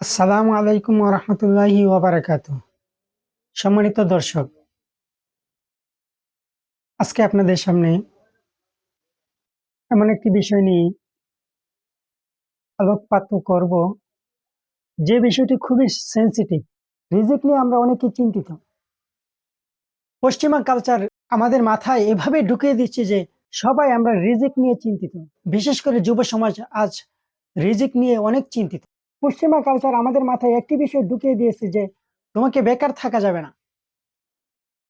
আসসালামু আলাইকুম রহমতুল্লাহি সম্মানিত দর্শক, আজকে আপনাদের সামনে এমন একটি বিষয় নিয়ে আলোকপাত করব। যে বিষয়টি খুবই সেন্সিটিভ রিজিক নিয়ে আমরা অনেকে চিন্তিত। পশ্চিমা কালচার আমাদের মাথায় এভাবে ঢুকিয়ে দিচ্ছে যে সবাই আমরা রিজিক নিয়ে চিন্তিত। বিশেষ করে যুব সমাজ আজ রিজিক নিয়ে অনেক চিন্তিত। পশ্চিমা কালচার আমাদের মাথায় একটি বিষয় ঢুকিয়ে দিয়েছে যে, তোমাকে বেকার থাকা যাবে না।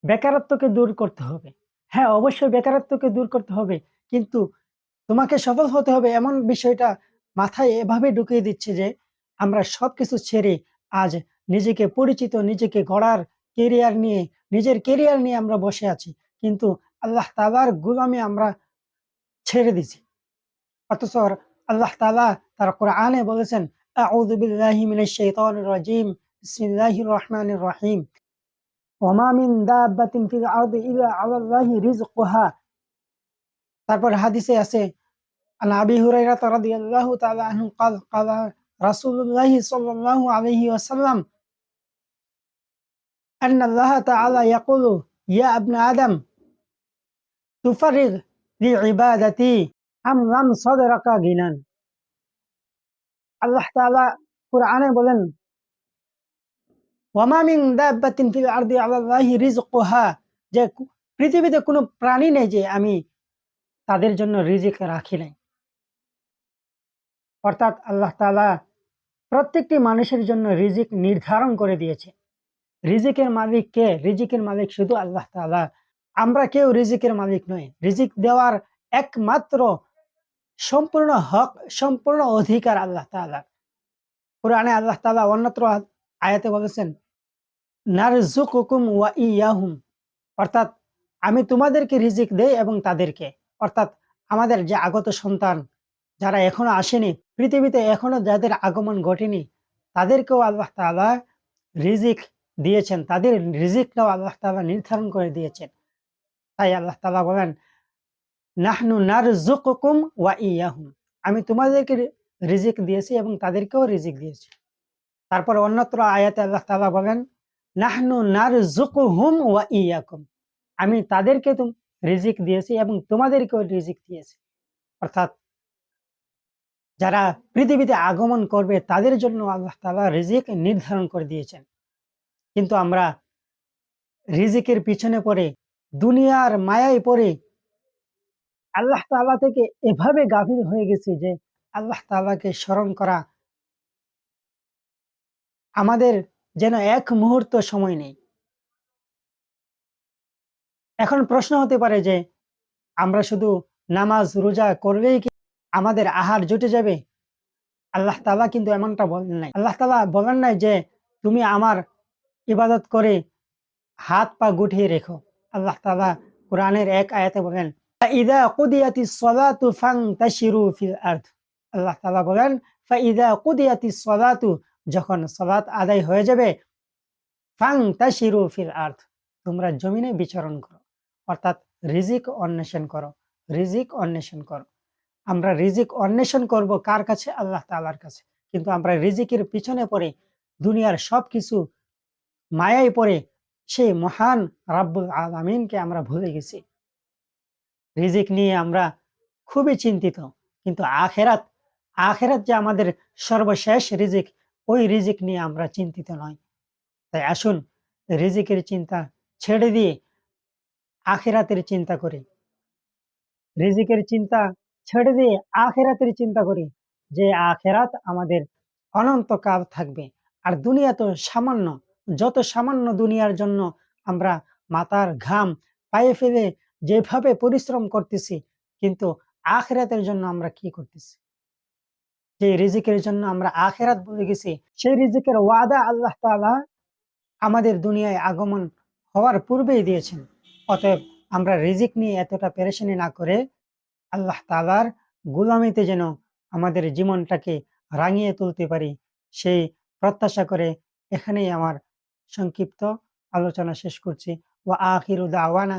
বেকারত্বকে দূর করতে হবে। হ্যাঁ অবশ্যই বেকারত্বকে দূর করতে হবে, কিন্তু তোমাকে সফল হতে হবে এমন বিষয়টা মাথায় এভাবে ঢুকিয়ে দিচ্ছে যে, আমরা সবকিছু ছেড়ে আজ নিজেকে পরিচিত, নিজেকে গড়ার কেরিয়ার নিয়ে, নিজের কেরিয়ার নিয়ে আমরা বসে আছি। কিন্তু আল্লাহ তালার গুলামে আমরা ছেড়ে দিছি। অথচ আল্লাহ তালা তার কোরআনে বলেছেন أعوذ بالله من الشيطان الرجيم بسم الله الرحمن الرحيم وما من دابة في الأرض إلا على الله رزقها তারপর হাদিসে আছে عن أبي هريرة رضي الله تعالى عنه قال قال رسول الله صلى الله عليه وسلم أن الله تعالى يقول يا ابن آدم تفرغ لعبادتي أم لم صدرك غنى আল্লাহ তাআলা কোরআনে বলেন রিজকুহা যে পৃথিবীতে কোনো প্রাণী নেই যে আমি তাদের জন্য রিজিক রাখি নাই। অর্থাৎ আল্লাহ তাআলা প্রত্যেকটি মানুষের জন্য রিজিক নির্ধারণ করে দিয়েছে। রিজিকের মালিক কে? রিজিকের মালিক শুধু আল্লাহ তাআলা। আমরা কেউ রিজিকের মালিক নয় রিজিক দেওয়ার একমাত্র সম্পূর্ণ হক, সম্পূর্ণ অধিকার আল্লাহ তাআলা কোরআনে আল্লাহ তাআলা অন্যত্র আয়াতে বলেছেন নারজুকুকুম ওয়া ইয়াহুম। অর্থাৎ, আমি তোমাদেরকে রিজিক দেই এবং তাদেরকে। অর্থাৎ, আমাদের যে আগত সন্তান, যারা এখনও আসেনি, পৃথিবীতে এখনও যাদের আগমন ঘটেনি, তাদেরকেও আল্লাহ তাআলা রিজিক দিয়েছেন। তাদের রিজিকটাও আল্লাহ তাআলা নির্ধারণ করে দিয়েছেন। তাই আল্লাহ তালা বলেন নাহনু নারজুকুকুম ওয়া ইয়াহুম। আমি তোমাদেরকে রিজিক দিয়েছি এবং তাদেরকেও রিজিক দিয়েছি। তারপর অন্যত্র আয়াতে আল্লাহ তাআলা বলেন, নাহনু নারজুকুহুম ওয়া ইয়াকুম। আমি তাদেরকে রিজিক দিয়েছি এবং তোমাদেরকেও রিজিক দিয়েছি। অর্থাৎ যারা পৃথিবীতে আগমন করবে, তাদের জন্য আল্লাহ তাআলা রিজিক নির্ধারণ করে দিয়েছেন। কিন্তু আমরা রিজিকের পিছনে পড়ে, দুনিয়ার মায়ায় পড়ে আল্লাহ তাআলা থেকে এভাবে গাফিল হয়ে গেছি যে আল্লাহ তাআলাকে স্মরণ করা আমাদের যেন এক মুহূর্ত সময় নেই। এখন প্রশ্ন হতে পারে যে আমরা শুধু নামাজ, রোজা করলেই কি আমাদের আহার জুটে যাবে? আল্লাহ তাআলা কিন্তু এমনটা বলেন নাই। আল্লাহ তাআলা বলেন নাই যে তুমি আমার ইবাদত করে হাত পা গুটিয়ে রেখো। আল্লাহ তাআলা কোরআনের এক আয়াতে বলেন কুদিয়াতি সলাতু ফাংতাশিরু ফিল আরদ আল্লাহ তাআলা বলেন ফাইদা কুদিয়াতি সলাতু যখন সলাত আদায় হয়ে যাবে ফাংতাশিরু ফিল আরদ তোমরা জমিনে বিচরণ করো, অর্থাৎ রিজিক অন্বেষণ করো, রিজিক অন্বেষণ করো। আমরা রিজিক অন্বেষণ করব কার কাছে? আল্লাহ তালার কাছে। কিন্তু আমরা রিজিকের পিছনে পড়ে, দুনিয়ার সবকিছু মায়ায় পড়ে, সেই মহান রাব্বুল আলামিনকে আমরা ভুলে গেছি। রিজিক নিয়ে আমরা খুবই চিন্তিত। কিন্তু আখেরাত আখেরাত যে আমাদের সর্বশেষ রিজিক, ওই রিজিক নিয়ে আমরা চিন্তিত নয় তাই আসুন, রিজিকের চিন্তা ছেড়ে দিয়ে আখেরাতের চিন্তা করি। রিজিকের চিন্তা ছেড়ে দিয়ে আখেরাতের চিন্তা করি যে আখেরাত আমাদের অনন্তকাল থাকবে। আর দুনিয়া তো সামান্য, যত সামান্য দুনিয়ার জন্য আমরা মাথার ঘাম পায়ে ফেলে যেভাবে পরিশ্রম করতেছি, কিন্তু আখেরাতের জন্য আমরা কি করতেছি? যে রিজিকের জন্য আমরা আখেরাত বলে গেছি, সেই রিজিকের ওয়াদা আল্লাহ তাআলা আমাদের দুনিয়ায় আগমন হওয়ার পূর্বেই দিয়েছেন। অতএব আমরা রিজিক নিয়ে এতটা পেরেশানি না করে আল্লাহ তালার গুলামিতে যেন আমাদের জীবনটাকে রাঙিয়ে তুলতে পারি, সেই প্রত্যাশা করে এখানেই আমার সংক্ষিপ্ত আলোচনা শেষ করছি। ওয়া আখিরু দাওয়ানা